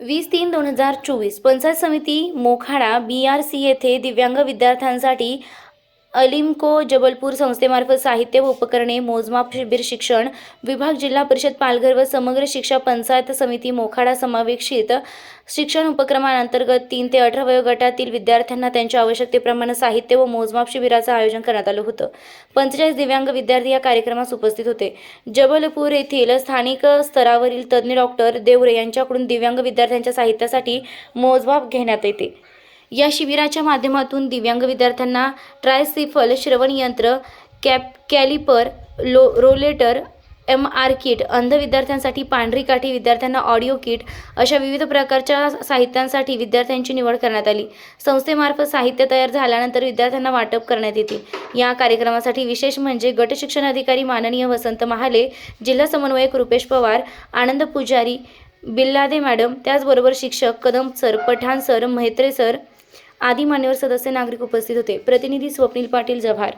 वीस तीन दोन हजार चोवीस. पंचायत समिती मोखाडा बी आर सी येथे दिव्यांग विद्यार्थ्यांसाठी अलिमको जबलपूर संस्थेमार्फत साहित्य व उपकरणे मोजमाप शिबिर शिक्षण विभाग जिल्हा परिषद पालघर व समग्र शिक्षा पंचायत समिती मोखाडा समावेक्षित शिक्षण उपक्रमांतर्गत तीन ते अठरा वयोगटातील विद्यार्थ्यांना त्यांच्या आवश्यकतेप्रमाणे साहित्य व मोजमाप शिबिराचं आयोजन करण्यात आलं होतं. पंचेचाळीस दिव्यांग विद्यार्थी या कार्यक्रमास उपस्थित होते. जबलपूर येथील स्थानिक स्तरावरील तज्ज्ञ डॉक्टर देवरे यांच्याकडून दिव्यांग विद्यार्थ्यांच्या साहित्यासाठी मोजमाप घेण्यात येते. या शिबिराच्या माध्यमातून दिव्यांग विद्यार्थ्यांना ट्रायसिफल श्रवण यंत्र cap caliper low rollator M R kit अंध विद्यार्थ्यांसाठी पांढरी काठी विद्यार्थ्यांना ऑडिओ किट अशा विविध प्रकारच्या साहित्यांसाठी विद्यार्थ्यांची निवड करण्यात आली. संस्थेमार्फत साहित्य तयार झाल्यानंतर विद्यार्थ्यांना वाटप करण्यात येते. या कार्यक्रमासाठी विशेष म्हणजे गट शिक्षण अधिकारी माननीय वसंत महाले जिल्हा समन्वयक रुपेश पवार आनंद पुजारी बिल्लादे मॅडम त्याचबरोबर शिक्षक Kadam sir Pathan sir Mhetre sir आदी मान्यवर सदस्य नागरिक उपस्थित होते. प्रतिनिधी स्वप्नील पाटील जव्हार